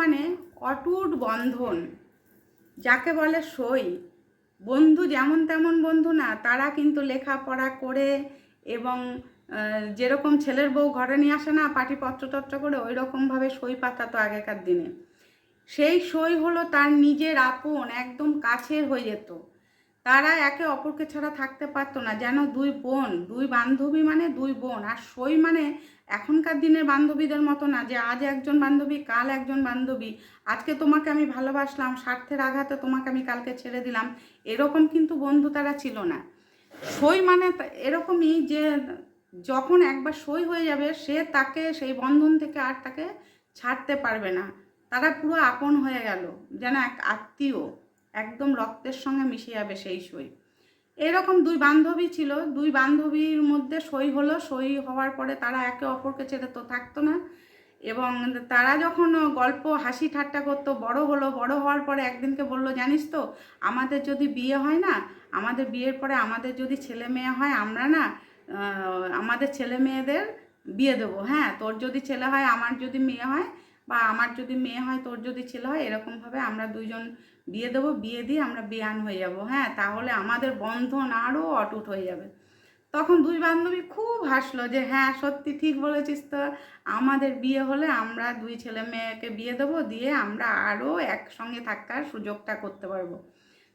মানে অটুট বন্ধন, যাকে বলে সই। বন্ধু যেমন তেমন বন্ধু না, তারা কিন্তু লেখাপড়া করে এবং যেরকম ছেলের বউ ঘরে নিয়ে আসে না, পাটিপত্র টত্র করে ওই রকমভাবে সই পাতাতো আগেকার দিনে। সেই সই হলো তার নিজের আপন, একদম কাছের হয়ে যেত। তারা একে অপরকে ছাড়া থাকতে পারতো না। যেন দুই বোন, দুই বান্ধবী মানে দুই বোন। আর সই মানে এখনকার দিনের বান্ধবীদের মতো না যে আজ একজন বান্ধবী, কাল একজন বান্ধবী। আজকে তোমাকে আমি ভালোবাসলাম, স্বার্থের আঘাতে তোমাকে আমি কালকে ছেড়ে দিলাম। এরকম কিন্তু বন্ধু তারা ছিল না। সই মানে এরকমই যে যখন একবার সই হয়ে যাবে, সে তাকে, সেই বন্ধন থেকে আর তাকে ছাড়তে পারবে না। তারা পুরো আপন হয়ে গেল, যেন এক আত্মীয়। একদম রক্তের সঙ্গে মিশে যাবে সেই সই। এরকম দুই বান্ধবী ছিল, দুই বান্ধবীর মধ্যে সই হলো, সই হওয়ার পরে তারা একে অপরকে ছেড়ে তো থাকতো না। এবং তারা যখন গল্প, হাসি ঠাট্টা করতো, বড় হলো, বড় হওয়ার পরে একদিনকে বলল, জানিস তো, আমাদের যদি বিয়ে হয় না, আমাদের বিয়ের পরে আমাদের যদি ছেলে মেয়ে হয়, আমরা না আমাদের ছেলে মেয়েদের বিয়ে দেবো। হ্যাঁ তোর যদি ছেলে হয়, আমার যদি মেয়ে হয় বা আমার যদি মেয়ে হয়, তোর যদি ছেলে হয়, এরকমভাবে আমরা দুইজন বিয়ে দেবো, বিয়ে দিয়ে আমরা বিয়ান হয়ে যাব। হ্যাঁ তাহলে আমাদের বন্ধন আরও অটুট হয়ে যাবে। তখন দুই বান্ধবী খুব হাসলো যে হ্যাঁ সত্যি ঠিক বলেছিস তো। আমাদের বিয়ে হলে আমরা দুই ছেলে মেয়েকে বিয়ে দেবো, দিয়ে আমরা আরও একসঙ্গে থাকার সুযোগটা করতে পারব।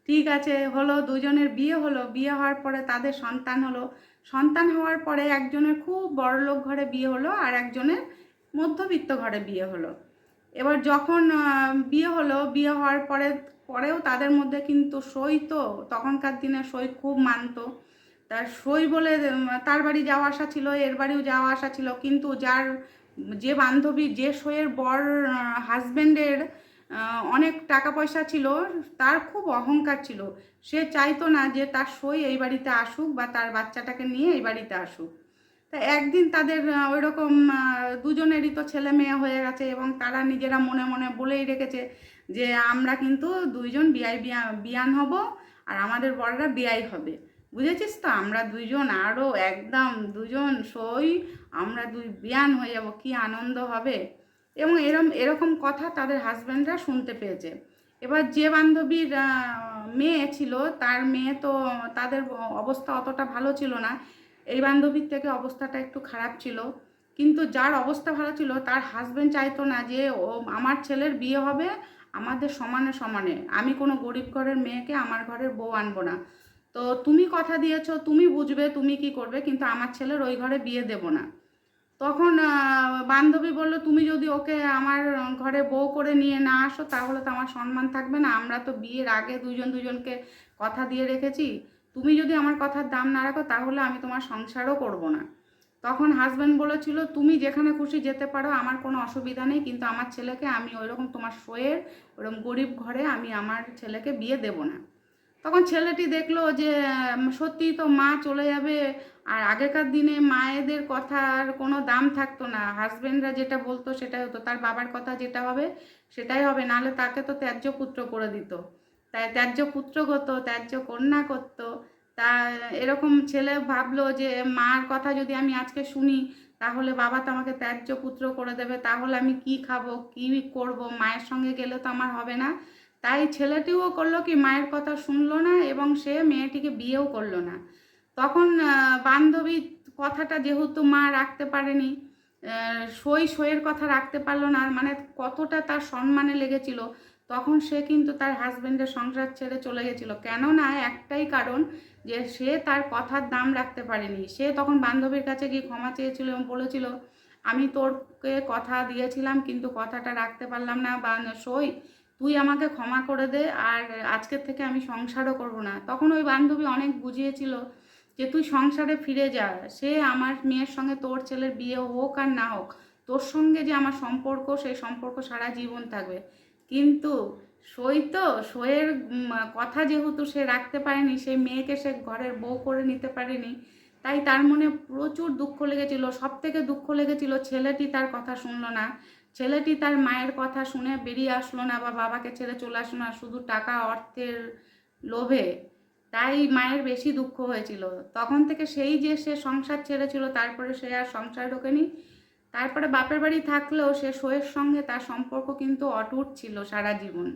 ঠিক আছে, হলো দুজনের বিয়ে হলো। বিয়ে হওয়ার পরে তাদের সন্তান হলো। সন্তান হওয়ার পরে একজনের খুব বড়লোক ঘরে বিয়ে হলো, আর একজনের মধ্যবিত্ত ঘরে বিয়ে হলো। এবার যখন বিয়ে হলো, বিয়ে হওয়ার পরে, পরেও তাদের মধ্যে কিন্তু সই তো, তখনকার দিনে সই খুব মানতো। তার সই বলে, তার বাড়ি যাওয়া আসা ছিল, এর বাড়িও যাওয়া আসা ছিল, কিন্তু যার, যে বান্ধবী, যে সইয়ের বর হাজবেন্ডের অনেক টাকা পয়সা ছিল, তার খুব অহংকার ছিল। সে চাইতো না যে তার সই এই বাড়িতে আসুক বা তার বাচ্চাটাকে নিয়ে এই বাড়িতে আসুক। তা একদিন তাদের ওই রকম দুজনেরই তো ছেলে মেয়ে হয়ে গেছে এবং তারা নিজেরা মনে মনে বলেই রেখেছে যে আমরা কিন্তু দুইজন বিয়াই বিয়া- বিয়ান হব আর আমাদের বড়রা বিয়াই হবে। বুঝেছিস তো? আমরা দুইজন আরও একদম দুজন সই, আমরা দুই বিয়ান হয়ে যাব, কি আনন্দ হবে? এবং এরম, এরকম কথা তাদের হাজব্যান্ডরা শুনতে পেয়েছে। এবার যে বান্ধবীর মেয়ে ছিল, তার মেয়ে তো, তাদের অবস্থা অতটা ভালো ছিল না। এই বান্ধবীর থেকে অবস্থাটা একটু খারাপ ছিল। কিন্তু যার অবস্থা ভালো ছিল, তার হাজবেন্ড চাইতো না যে ও আমার ছেলের বিয়ে হবে, আমাদের সমানে সমানে। আমি কোনো গরিব ঘরের মেয়েকে আমার ঘরের বউ আনব না। তো তুমি কথা দিয়েছ, তুমি বুঝবে, তুমি কি করবে, কিন্তু আমার ছেলের ওই ঘরে বিয়ে দেব না। তখন বান্ধবী বলল, তুমি যদি ওকে আমার ঘরে বউ করে নিয়ে না আসো, তাহলে তো আমার সম্মান থাকবে না। আমরা তো বিয়ের আগে দুজন দুজনকে কথা দিয়ে রেখেছি। তুমি যদি আমার কথার দাম না রাখো, তাহলে আমি তোমার সংসারও করব না। তখন হাজব্যান্ড বলেছিল, তুমি যেখানে খুশি যেতে পারো, আমার কোনো অসুবিধা নেই, কিন্তু আমার ছেলেকে আমি ওইরকম তোমার শোয়ের ওরকম গরিব ঘরে আমি আমার ছেলেকে বিয়ে দেব না। তখন ছেলেটি দেখল যে সত্যিই তো মা চলে যাবে, আর আগেকার দিনে মায়েদের কথার কোনো দাম থাকতো না। হাজবেন্ডরা যেটা বলতো সেটাই হতো, তার বাবার কথা যেটা হবে সেটাই হবে, নাহলে তাকে তো ত্যায্য পুত্র করে দিত। তাই ত্যায্য পুত্র করতো ত্যায্য কন্যা করতো। তা এরকম ছেলে ভাবলো যে, মার কথা যদি আমি আজকে শুনি, তাহলে বাবা তো আমাকে ত্যায্য পুত্র করে দেবে। তাহলে আমি কি খাব, কি করব? মায়ের সঙ্গে গেলে তো আমার হবে না। তাই ছেলেটিও করল কি, মায়ের কথা শুনলো না এবং সে মেয়েটিকে বিয়েও করল না। তখন বান্ধবী কথাটা যেহেতু মা রাখতে পারেনি সই সইয়ের কথা রাখতে পারল না মানে কতটা তার সম্মানে লেগেছিল তখন সে কিন্তু তার হাজবেন্ডের সংসার ছেড়ে চলে গেছিল। কেননা একটাই কারণ যে সে তার কথার দাম রাখতে পারেনি। সে তখন বান্ধবীর কাছে গিয়ে ক্ষমা চেয়েছিল এবং বলেছিল, আমি তোরকে কথা দিয়েছিলাম, কিন্তু কথাটা রাখতে পারলাম না, বা সই, তুই আমাকে ক্ষমা করে দে, আর আজকের থেকে আমি সংসারও করব না। তখন ওই বান্ধবী অনেক বুঝিয়েছিল যে, তুই সংসারে ফিরে যা। সে আমার মেয়ের সঙ্গে তোর ছেলের বিয়ে হোক আর না হোক, তোর সঙ্গে যে আমার সম্পর্ক, সেই সম্পর্ক সারা জীবন থাকবে। কিন্তু সই তো, সইয়ের কথা যেহেতু সে রাখতে পারেনি সেই মেয়েকে সে ঘরের বউ করে নিতে পারেনি, তাই তার মনে প্রচুর দুঃখ লেগেছিল। সব থেকে দুঃখ লেগেছিল, ছেলেটি তার কথা শুনলো না। ছেলেটি তার মায়ের কথা শুনে বেরিয়ে আসলো না বা বাবাকে ছেড়ে চলে আসলো না, শুধু টাকা, অর্থের লোভে। তাই মায়ের বেশি দুঃখ হয়েছিল। তখন থেকে সেই যে সে সংসার ছেড়েছিল, তারপরে সে আর সংসার ঢোকেনি। তারপরে বাপের বাড়ি থাকলেও সে শোয়ের সঙ্গে তার সম্পর্ক কিন্তু অটুট ছিল সারা জীবন।